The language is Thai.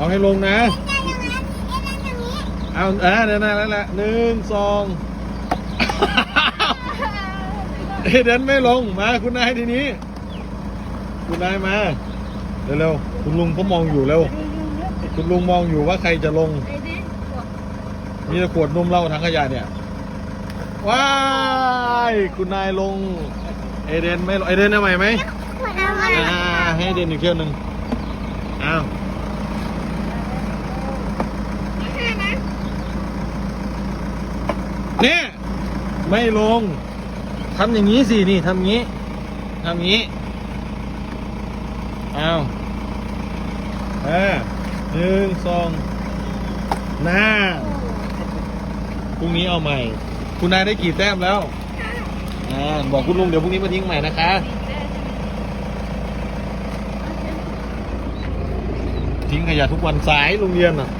เอาให้ลงนะได้ยังไงเอ๊ะได้อย่างนี้เอาเออเดี๋ยวนะแล้วแหละหนึ่งสองเอยเดนไม่ลงมาคุณนายทีนี้ คุณนายมาเร็วๆคุณลุงก็มองอยู่เร็วคุณลุงมองอยู่ว่าใครจะลง มีแต่ขวดนมเหล้าทั้งขยะเนี่ยว้ายคุณนายลง เอเดนไม่ลงเอเดนเอาใหม่ไหมขวดน้ำอะไรอ่าให้เอเดนอีกเที่ยวหนึ่งอ้าว เนี่ยไม่ลงทำอย่างนี้สินี่ทำอย่างี้ทำอย่างนี้อ้าวอ่าหนึ่งสองหน้าพรุ่งนี้เอาใหม่ คุณนายได้กี่แต้มแล้วอ่าบอกคุณลุงเดี๋ยวพรุ่งนี้มาทิ้งใหม่นะคะทิ้งขยะทุกวันสายโรงเรียนอะ